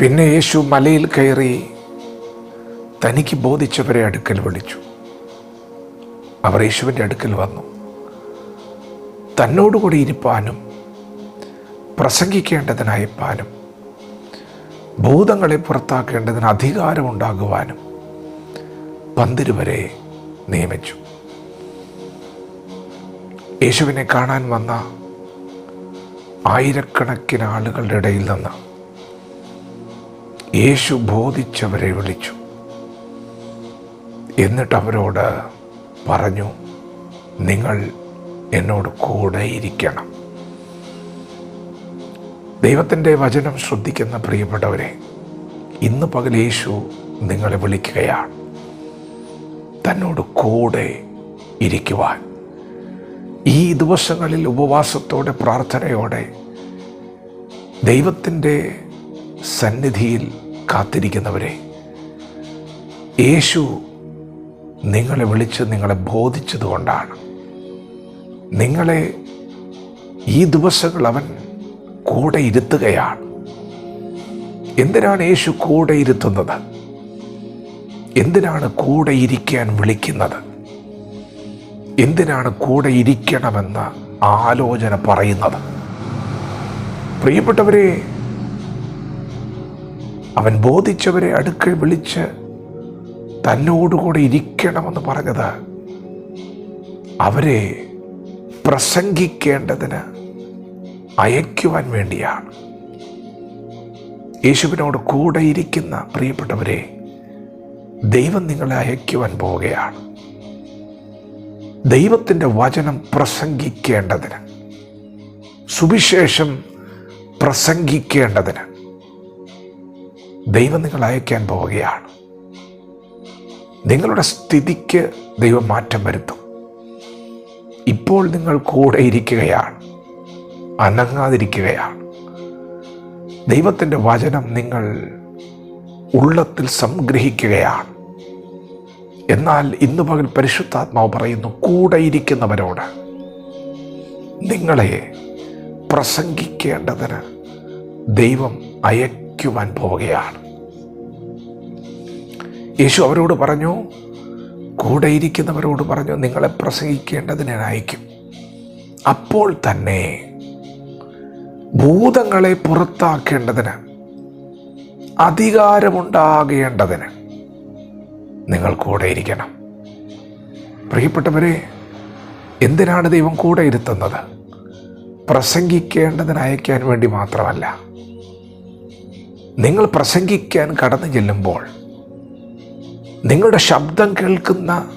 പിന്നെ യേശു മലയിൽ കയറി തനിക്ക് ബോധിച്ചവരെ അടുക്കൽ വിളിച്ചു. അവർ യേശുവിന്റെ അടുക്കൽ വന്നു. തന്നോടുകൂടി ഇരിപ്പാനും പ്രസംഗിക്കേണ്ടതിനായിപ്പാനും ഭൂതങ്ങളെ പുറത്താക്കേണ്ടതിന് അധികാരമുണ്ടാകുവാനും പന്തിരുവരെ നിയമിച്ചു. യേശുവിനെ കാണാൻ വന്ന ആയിരക്കണക്കിന് ആളുകളുടെ ഇടയിൽ നിന്ന് യേശു ബോധിച്ചവരെ വിളിച്ചു. എന്നിട്ട് അവരോട് പറഞ്ഞു നിങ്ങൾ എന്നോട് കൂടെ ഇരിക്കണം. ദൈവത്തിന്റെ വചനം ശ്രദ്ധിക്കുന്ന പ്രിയപ്പെട്ടവരെ ഇന്ന് പകൽ യേശു നിങ്ങളെ വിളിക്കുകയാണ്. തന്നോട് കൂടെ ഇരിക്കുവാൻ. ഈ ദിവസങ്ങളിൽ ഉപവാസത്തോടെ പ്രാർത്ഥനയോടെ ദൈവത്തിന്റെ സന്നിധിയിൽ കാത്തിരിക്കുന്നവരെ യേശു നിങ്ങളെ വിളിച്ച് നിങ്ങളെ ബോധിച്ചതുകൊണ്ടാണ്. നിങ്ങളെ ഈ ദിവസങ്ങൾ അവൻ കൂടെ ഇരുത്തുകയാണ്. എന്തിനാണ് യേശു കൂടെ ഇരുത്തുന്നത്? എന്തിനാണ് കൂടെ ഇരിക്കാൻ വിളിക്കുന്നത്? എന്തിനാണ് കൂടെ ഇരിക്കണമെന്ന ആലോചന പറയുന്നത്? പ്രിയപ്പെട്ടവരെ അവൻ ബോധിച്ചവരെ അടുക്കൽ വിളിച്ച് തന്നോടുകൂടെ ഇരിക്കണമെന്ന് പറഞ്ഞത് അവരെ പ്രസംഗിക്കേണ്ടതിന് അയക്കുവാൻ വേണ്ടിയാണ്. യേശുവിനോട് കൂടെ ഇരിക്കുന്ന പ്രിയപ്പെട്ടവരെ ദൈവം നിങ്ങളെ അയക്കുവാൻ പോവുകയാണ്. ദൈവത്തിന്റെ വചനം പ്രസംഗിക്കേണ്ടതിന് സുവിശേഷം പ്രസംഗിക്കേണ്ടതിന് ദൈവം നിങ്ങൾ അയക്കാൻ പോവുകയാണ്. നിങ്ങളുടെ സ്ഥിതിക്ക് ദൈവം മാറ്റം വരുത്തും. ഇപ്പോൾ നിങ്ങൾ കൂടെ ഇരിക്കുകയാണ്. അനങ്ങാതിരിക്കുകയാണ്. ദൈവത്തിന്റെ വചനം നിങ്ങൾ ഉള്ളത്തിൽ സംഗ്രഹിക്കുകയാണ്. എന്നാൽ ഇന്ന് പകൽ പരിശുദ്ധാത്മാവ് പറയുന്നു കൂടെ ഇരിക്കുന്നവരോട് നിങ്ങളെ പ്രസംഗിക്കേണ്ടതിന് ദൈവം അയക്കുവാൻ പോവുകയാണ്. യേശു അവരോട് പറഞ്ഞു കൂടെ ഇരിക്കുന്നവരോട് പറഞ്ഞു നിങ്ങളെ പ്രസംഗിക്കേണ്ടതിനെ അയക്കും. അപ്പോൾ തന്നെ ഭൂതങ്ങളെ പുറത്താക്കേണ്ടതിന് അധികാരമുണ്ടാകേണ്ടതിന് നിങ്ങൾ കൂടെ ഇരിക്കണം. പ്രിയപ്പെട്ടവരെ എന്തിനാണ് ദൈവം കൂടെ ഇരുത്തുന്നത്? പ്രസംഗിക്കേണ്ടതിന് അയക്കാൻ വേണ്ടി മാത്രമല്ല. നിങ്ങൾ പ്രസംഗിക്കാൻ കടന്നു ചെല്ലുമ്പോൾ നിങ്ങളുടെ ശബ്ദം കേൾക്കുന്ന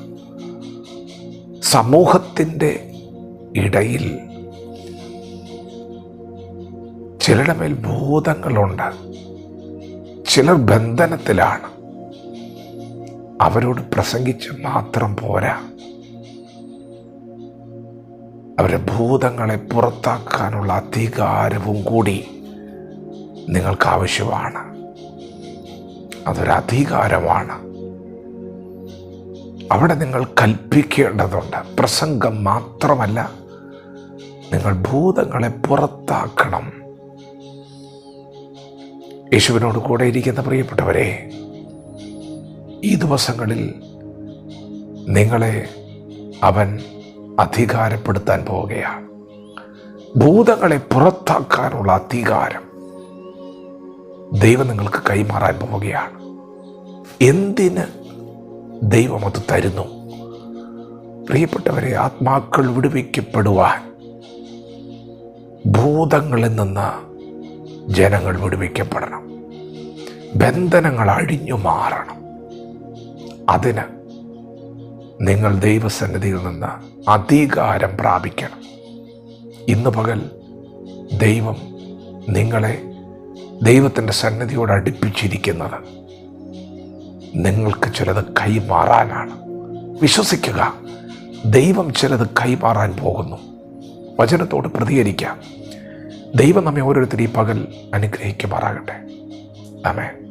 സമൂഹത്തിന്റെ ഇടയിൽ ചിലരുടെ മേൽ ഭൂതങ്ങളുണ്ട് ചിലർ ബന്ധനത്തിലാണ്. അവരോട് പ്രസംഗിച്ച് മാത്രം പോരാ. അവരെ ഭൂതങ്ങളെ പുറത്താക്കാനുള്ള അധികാരവും കൂടി നിങ്ങൾക്ക് ആവശ്യമാണ് അതൊരു അധികാരമാണ്. അവിടെ നിങ്ങൾ കൽപ്പിക്കേണ്ടതുണ്ട്. പ്രസംഗം മാത്രമല്ല നിങ്ങൾ ഭൂതങ്ങളെ പുറത്താക്കണം. യേശുവിനോട് കൂടെ ഇരിക്കുന്ന പ്രിയപ്പെട്ടവരെ ഈ ദിവസങ്ങളിൽ നിങ്ങളെ അവൻ അധികാരപ്പെടുത്താൻ പോവുകയാണ്. ഭൂതങ്ങളെ പുറത്താക്കാനുള്ള അധികാരം ദൈവം നിങ്ങൾക്ക് കൈമാറാൻ പോവുകയാണ്. എന്തിന് ദൈവം അത് തരുന്നു? പ്രിയപ്പെട്ടവരെ ആത്മാക്കൾ വിടുവിക്കപ്പെടുവാൻ ഭൂതങ്ങളിൽ നിന്ന് ജനങ്ങൾ വിടുവിക്കപ്പെടണം. ബന്ധനങ്ങൾ അഴിഞ്ഞു മാറണം. അതിന് നിങ്ങൾ ദൈവസന്നിധിയിൽ നിന്ന് അധികാരം പ്രാപിക്കണം. ഇന്ന് പകൽ ദൈവം നിങ്ങളെ ദൈവത്തിന്റെ സന്നിധിയോട് അടുപ്പിച്ചിരിക്കുന്നത് നിങ്ങൾക്ക് ചിലത് കൈമാറാനാണ്. വിശ്വസിക്കുക ദൈവം ചിലത് കൈമാറാൻ പോകുന്നു. വചനത്തോട് പ്രതികരിക്കാം. ദൈവം നമ്മെ ഓരോരുത്തരും ഈ പകൽ അനുഗ്രഹിക്കുമാറാകട്ടെ. ആമേ